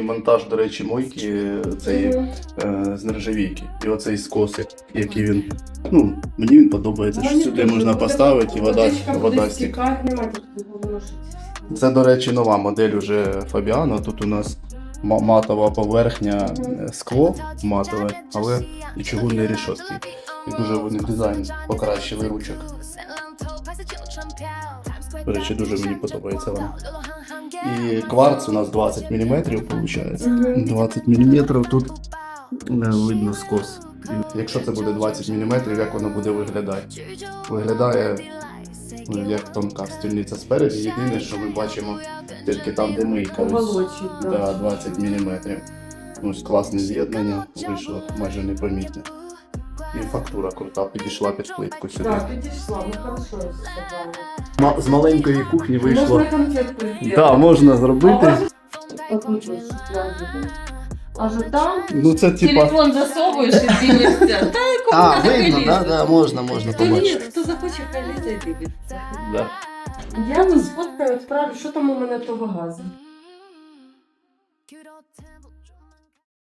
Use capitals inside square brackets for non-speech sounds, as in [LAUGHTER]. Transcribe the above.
мені монтаж, до речі, мойки цієї Мгм. е, з нержавійки. І оцей скоси, який він. Ну, мені він подобається, що сюди можна поставити і вода, вода стік. стікати, немає тут. Це, до речі, нова модель уже Фабіано. Тут у нас ма- матова поверхня, е, скло матове, але і чугунний рішотки. І дуже вони дизайн покращили ручок. До речі, дуже мені подобається вона. І кварц у нас 20 мм, виходить. 20 мм тут видно скос. Якщо це буде 20 мм, як воно буде виглядати? Виглядає ну, як тонка стільниця спереді. Єдине, що ми бачимо тільки там, де да. Да, 20 мм. Ось класне з'єднання, вийшло майже непомітне. І фактура крута, підійшла під плитку сюди. Так, підійшла, ну хорошо сказали. Ма- З маленької кухні вийшло. Можна конфетку зробити. Так, можна зробити. Аж там Ну це типа. телефон засовуєш і дивишся. [LAUGHS] Та А, видно, да, да, можна, можна Хто, побачити. хто захоче, хай лізе і дивиться. Да. Я ну, сфоткаю, відправлю, що там у мене того газу.